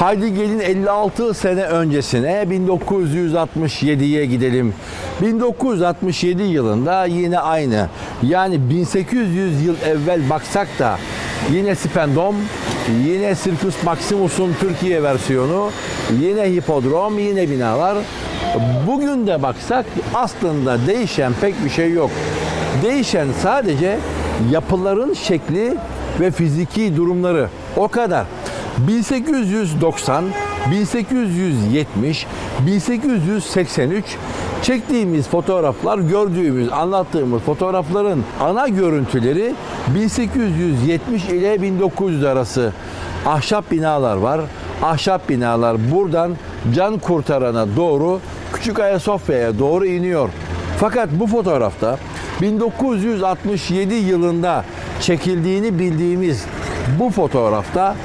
Haydi gelin 56 sene öncesine 1967'ye gidelim. 1967 yılında yine aynı. Yani 1800 yıl evvel baksak da yine Spendom, yine Circus Maximus'un Türkiye versiyonu, yine hipodrom, yine binalar. Bugün de baksak aslında değişen pek bir şey yok. Değişen sadece yapıların şekli ve fiziki durumları. O kadar. 1890, 1870, 1883 çektiğimiz fotoğraflar, gördüğümüz, anlattığımız fotoğrafların ana görüntüleri 1870 ile 1900 arası ahşap binalar var. Ahşap binalar buradan can kurtarana doğru Küçük Ayasofya'ya doğru iniyor. Fakat bu fotoğrafta 1967 yılında çekildiğini bildiğimiz bu fotoğrafta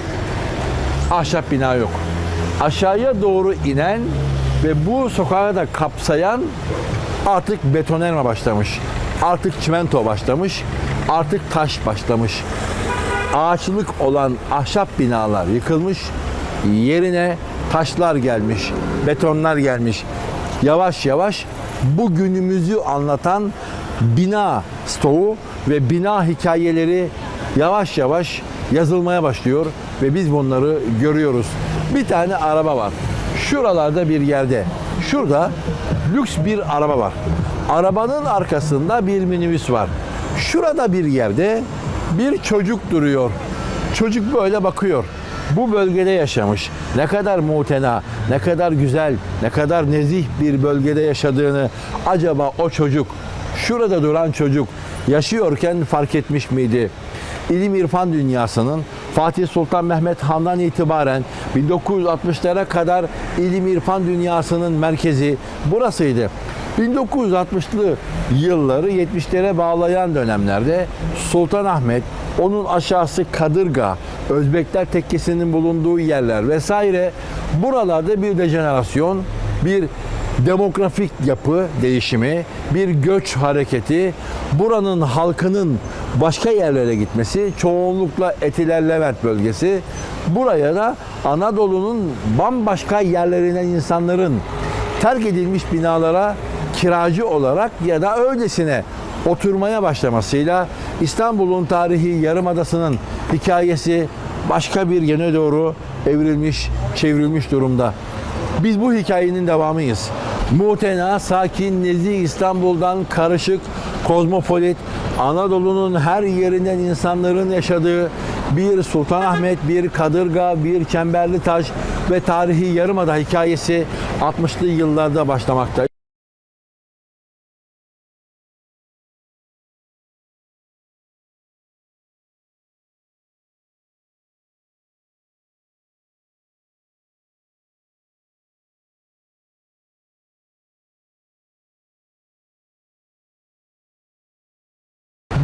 ahşap bina yok. Aşağıya doğru inen ve bu sokağı da kapsayan artık betonarme başlamış. Artık çimento başlamış. Artık taş başlamış. Ağaçlık olan ahşap binalar yıkılmış. Yerine taşlar gelmiş, betonlar gelmiş. Yavaş yavaş bu günümüzü anlatan bina stoğu ve bina hikayeleri yavaş yavaş yazılmaya başlıyor ve biz bunları görüyoruz. Bir tane araba var. Şuralarda bir yerde. Şurada lüks bir araba var. Arabanın arkasında bir minibüs var. Şurada bir yerde bir çocuk duruyor. Çocuk böyle bakıyor. Bu bölgede yaşamış. Ne kadar mutena, ne kadar güzel, ne kadar nezih bir bölgede yaşadığını acaba o çocuk, şurada duran çocuk yaşıyorken fark etmiş miydi? İlim irfan dünyasının Fatih Sultan Mehmet Han'dan itibaren 1960'lara kadar ilim irfan dünyasının merkezi burasıydı. 1960'lı yılları 70'lere bağlayan dönemlerde Sultanahmet, onun aşağısı Kadırga, Özbekler tekkesinin bulunduğu yerler vesaire buralarda bir dejenerasyon, bir demografik yapı değişimi, bir göç hareketi, buranın halkının başka yerlere gitmesi, çoğunlukla Etiler Levent bölgesi, buraya da Anadolu'nun bambaşka yerlerinden insanların terk edilmiş binalara kiracı olarak ya da öylesine oturmaya başlamasıyla İstanbul'un tarihi Yarımadası'nın hikayesi başka bir yöne doğru evrilmiş, çevrilmiş durumda. Biz bu hikayenin devamıyız. Mutena, sakin, nezih İstanbul'dan karışık, kozmopolit, Anadolu'nun her yerinden insanların yaşadığı bir Sultanahmet, bir Kadırga, bir Çemberli Taş ve tarihi Yarımada hikayesi 60'lı yıllarda başlamakta.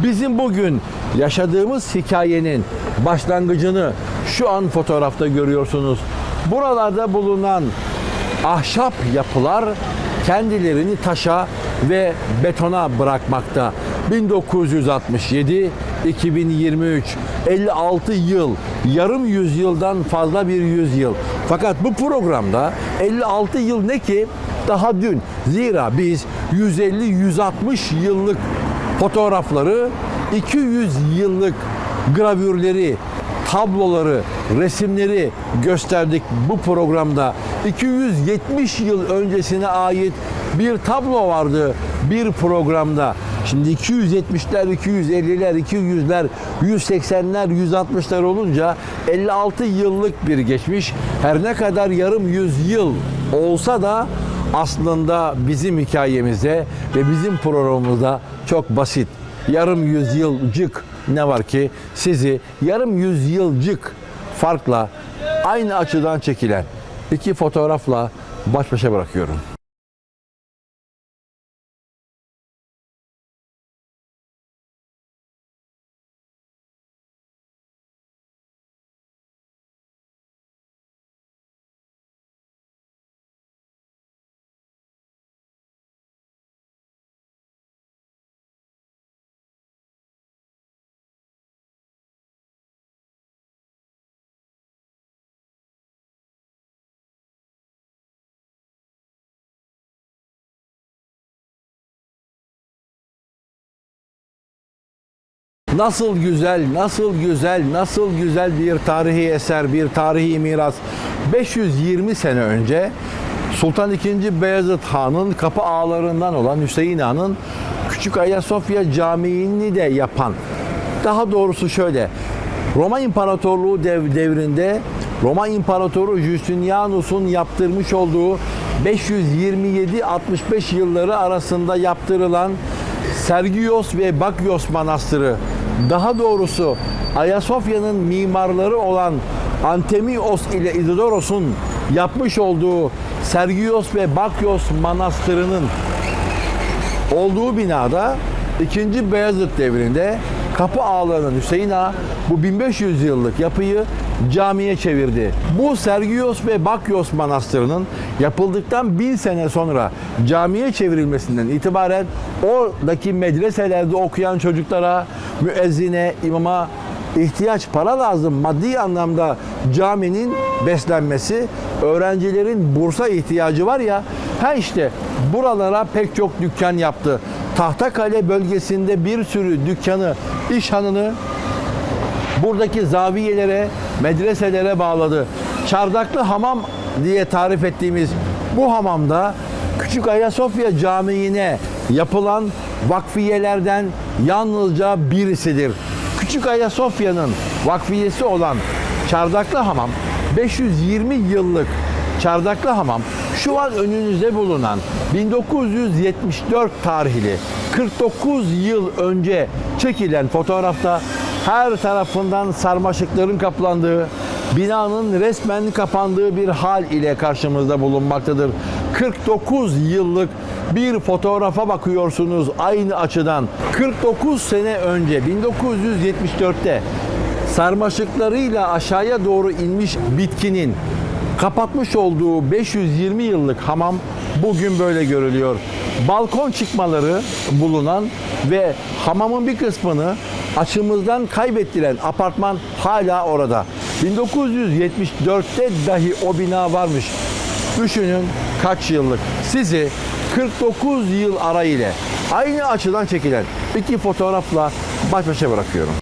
Bizim bugün yaşadığımız hikayenin başlangıcını şu an fotoğrafta görüyorsunuz. Buralarda bulunan ahşap yapılar kendilerini taşa ve betona bırakmakta. 1967 2023 56 yıl yarım yüzyıldan fazla bir yüzyıl. Fakat bu programda 56 yıl ne ki daha dün. Zira biz 150-160 yıllık fotoğrafları, 200 yıllık gravürleri, tabloları, resimleri gösterdik bu programda. 270 yıl öncesine ait bir tablo vardı bir programda. Şimdi 270'ler, 250'ler, 200'ler, 180'ler, 160'lar olunca 56 yıllık bir geçmiş. Her ne kadar yarım yüzyıl olsa da aslında bizim hikayemizde ve bizim programımızda çok basit. Yarım yüzyılcık ne var ki sizi yarım yüzyılcık farkla aynı açıdan çekilen iki fotoğrafla baş başa bırakıyorum. Nasıl güzel, nasıl güzel, nasıl güzel bir tarihi eser, bir tarihi miras. 520 sene önce Sultan II. Beyazıt Han'ın kapı ağalarından olan Hüseyin Han'ın Küçük Ayasofya Camii'ni de yapan, daha doğrusu şöyle, Roma İmparatorluğu dev, devrinde Roma İmparatoru Justinianus'un yaptırmış olduğu 527-65 yılları arasında yaptırılan Sergios ve Bakyos Manastırı, daha doğrusu Ayasofya'nın mimarları olan Antemios ile Izidoros'un yapmış olduğu Sergios ve Bakyos Manastırı'nın olduğu binada 2. Beyazıt devrinde kapı ağalarının Hüseyin Ağa bu 1500 yıllık yapıyı camiye çevirdi. Bu Sergios ve Bakyos Manastırı'nın yapıldıktan 1000 sene sonra camiye çevrilmesinden itibaren oradaki medreselerde okuyan çocuklara, müezzine, imama ihtiyaç para lazım. Maddi anlamda caminin beslenmesi, öğrencilerin bursa ihtiyacı var ya. Ha işte buralara pek çok dükkan yaptı. Tahtakale bölgesinde bir sürü dükkanı, iş hanını buradaki zaviyelere, medreselere bağladı. Çardaklı hamam diye tarif ettiğimiz bu hamamda Küçük Ayasofya Camii'ne yapılan vakfiyelerden yalnızca birisidir. Küçük Ayasofya'nın vakfiyesi olan Çardaklı Hamam 520 yıllık Çardaklı Hamam şu an önünüzde bulunan 1974 tarihli 49 yıl önce çekilen fotoğrafta her tarafından sarmaşıkların kaplandığı, binanın resmen kapandığı bir hal ile karşımızda bulunmaktadır. 49 yıllık bir fotoğrafa bakıyorsunuz aynı açıdan. 49 sene önce 1974'te sarmaşıklarıyla aşağıya doğru inmiş bitkinin kapatmış olduğu 520 yıllık hamam bugün böyle görülüyor. Balkon çıkmaları bulunan ve hamamın bir kısmını açımızdan kaybettiren apartman hala orada. 1974'te dahi o bina varmış. Düşünün kaç yıllık. Sizi 49 yıl ara ile aynı açıdan çekilen iki fotoğrafla baş başa bırakıyorum.